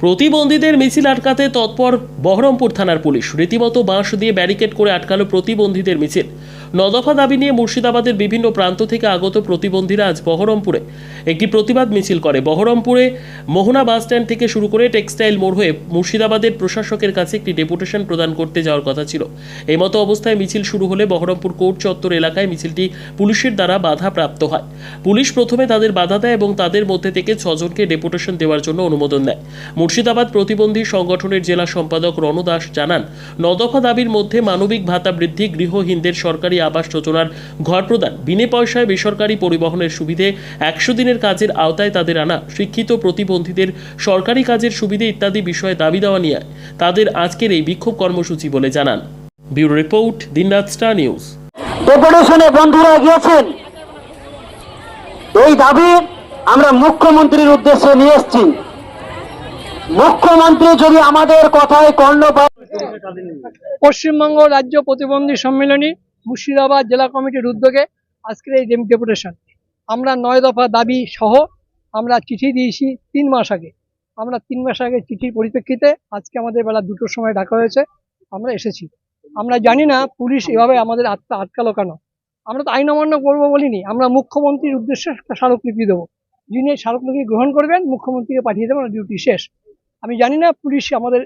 প্রতিবন্ধীদের মিছিল আটকাতে তৎপর বহরমপুর থানার পুলিশ। রীতিমতো বাঁশ দিয়ে ব্যারিকেড করে আটকালো প্রতিবন্ধীদের মিছিল। নদফা দাবি নিয়ে মুর্শিদাবাদের বিভিন্ন প্রান্ত থেকে আগত প্রতিবন্ধীরা আজ বহরমপুরে। একটি প্রতিবাদ মিছিল করে। বহরমপুরে মোহনা বাস স্ট্যান্ড থেকে শুরু করে টেক্সটাইল মোড় হয়ে মুর্শিদাবাদের প্রশাসকের কাছে একটি ডেপুটেশন প্রদান করতে যাওয়ার কথা ছিল। এই মতো অবস্থায় মিছিল শুরু হলে বহরমপুর কোর্ট চত্বর এলাকায় মিছিলটি পুলিশের দ্বারা বাধা প্রাপ্ত হয়। পুলিশ প্রথমে তাদের বাধা দেয় এবং তাদের মধ্যে থেকে ছজনকে ডেপুটেশন দেওয়ার জন্য অনুমোদন দেয় মুর্শিদাবাদ প্রতিবন্ধী সংগঠনের জেলা সম্পাদক রণ দাস জানান, নদফা দাবির মধ্যে মানবিক ভাতা বৃদ্ধি গৃহহীনদের সরকারি আবাস যোজনার ঘর প্রদান। বিনে পয়সায় বেসরকারি পরিবহনের সুবিধে একশো দিনের কাজের আওতায় তাদের আনা শিক্ষিত প্রতিবন্ধীদের সরকারি কাজের সুবিধে ইত্যাদি বিষয়ে দাবি দেওয়া নিয়ে তাদের আজকের এই বিক্ষোভ কর্মসূচি বলে জানান। Bureau report Dinraat star news. ডেপুটেশনে বন্ধুরা গিয়েছেন। এই দাবি আমরা মুখ্যমন্ত্রীর উদ্দেশ্যে নিয়ে এসেছি। মুখ্যমন্ত্রী যদি আমাদের কথায় কর্ণপাত পশ্চিমবঙ্গ রাজ্য প্রতিবন্ধী সম্মেলনী মুর্শিদাবাদ জেলা কমিটির উদ্যোগে আজকের এই ডেপুটেশন। আমরা নয় দফা দাবি সহ আমরা চিঠি দিয়েছি তিন মাস আগে। আমরা তিন মাস আগে চিঠির পরিপ্রেক্ষিতে আজকে আমাদের বেলা দুটোর সময় ডাকা হয়েছে। আমরা এসেছি। আমরা জানি না পুলিশ এভাবে আমাদের আত্মা আটকালো কেন। আমরা তো আইন অমান্য করব বলিনি। আমরা মুখ্যমন্ত্রীর উদ্দেশ্যে একটা স্মারকলিপি দেবো। যিনি স্মারকলিপি গ্রহণ করবেন, মুখ্যমন্ত্রীকে পাঠিয়ে দেবেন ডিউটি শেষ। আমি জানি না পুলিশ আমাদের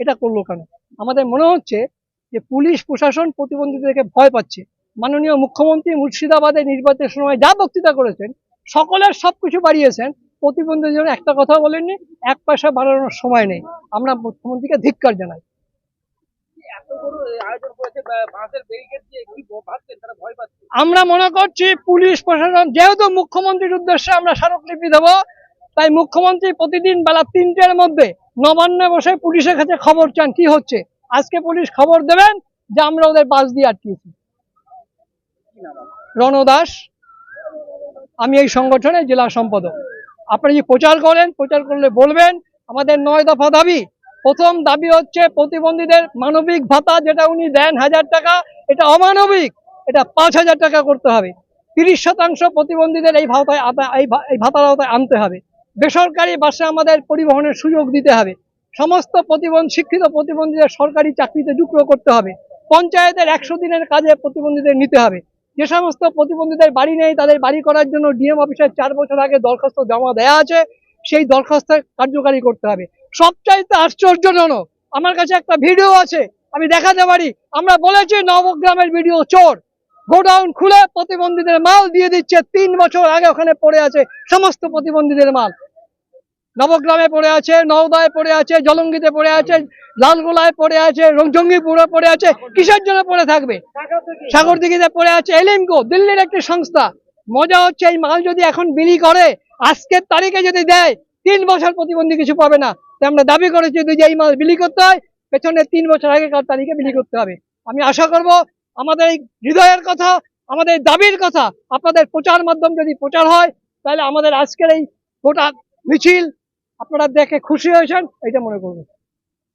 এটা করল কেন। আমাদের মনে হচ্ছে যে পুলিশ প্রশাসন প্রতিবন্ধীদেরকে ভয় পাচ্ছে। মাননীয় মুখ্যমন্ত্রী মুর্শিদাবাদে নির্বাচনের সময় যা বক্তৃতা করেছেন, সকলের সবকিছু বাড়িয়েছেন, প্রতিবন্ধীদের জন্য একটা কথা বলেননি, এক পয়সা বাড়ানোর সময় নেই। আমরা মুখ্যমন্ত্রীকে ধিক্কার জানাই। আমরা মনে করছি পুলিশ প্রশাসন, যেহেতু মুখ্যমন্ত্রীর উদ্দেশ্যে আমরা স্মারকলিপি দেবো, তাই মুখ্যমন্ত্রী প্রতিদিন বেলা তিনটের মধ্যে নবান্নে বসে পুলিশের কাছে খবর চান, কি হচ্ছে? আজকে পুলিশ খবর দেবেন যে আমরা ওদের বাস দিয়ে আটকিয়েছি রণ দাস, আমি এই সংগঠনের জেলা সম্পাদক। আপনারা যদি প্রচার করেন, প্রচার করলে বলবেন, আমাদের নয় দফা দাবি। প্রথম দাবি হচ্ছে প্রতিবন্ধীদের মানবিক ভাতা যেটা উনি দেন হাজার টাকা, এটা অমানবিক, এটা পাঁচ হাজার টাকা করতে হবে। তিরিশ শতাংশ প্রতিবন্ধীদের এই ভাতায় এই ভাতার আওতায় আনতে হবে। বেসরকারি বাসে আমাদের পরিবহনের সুযোগ দিতে হবে। সমস্ত প্রতিবন্ধ, শিক্ষিত প্রতিবন্ধীদের সরকারি চাকরিতে যুক্ত করতে হবে। পঞ্চায়েতের একশো দিনের কাজে প্রতিবন্ধীদের নিতে হবে। যে সমস্ত প্রতিবন্ধীদের বাড়ি নেই, তাদের বাড়ি করার জন্য ডিএম অফিসের চার বছর আগে দরখাস্ত জমা দেওয়া আছে, সেই দরখাস্ত কার্যকারী করতে হবে। সবচাইতে আশ্চর্যজনক, আমার কাছে একটা ভিডিও আছে, আমি দেখাতে পারি। আমরা বলেছি নবগ্রামের ভিডিও, চোর। গোডাউন খুলে প্রতিবন্ধীদের মাল দিয়ে দিচ্ছে, তিন বছর আগে ওখানে পড়ে আছে সমস্ত প্রতিবন্ধীদের মাল। নবগ্রামে পড়ে আছে, নওদায় পড়ে আছে, জলঙ্গিতে পড়ে আছে, লালগোলায় পড়ে আছে জঙ্গিপুরে পড়ে আছে, কিসের জন্য পড়ে থাকবে? সাগরদিঘিতে পড়ে আছে এলিমকো দিল্লির একটি সংস্থা। মজা হচ্ছে এই মাল যদি এখন বিলি করে, আজকের তারিখে যদি দেয়, তিন বছর প্রতিবন্ধী কিছু পাবে না। তাই আমরা দাবি করেছি যদি এই মাল বিলি করতে হয়, পেছনে তিন বছর আগেকার তারিখে বিলি করতে হবে। আমি আশা করব আমাদের এই হৃদয়ের কথা, আমাদের দাবির কথা, আপনাদের প্রচার মাধ্যম যদি প্রচার হয়, তাহলে আমাদের আজকের এই গোটা মিছিল আপনারা দেখে খুশি হয়েছেন এটা মনে করব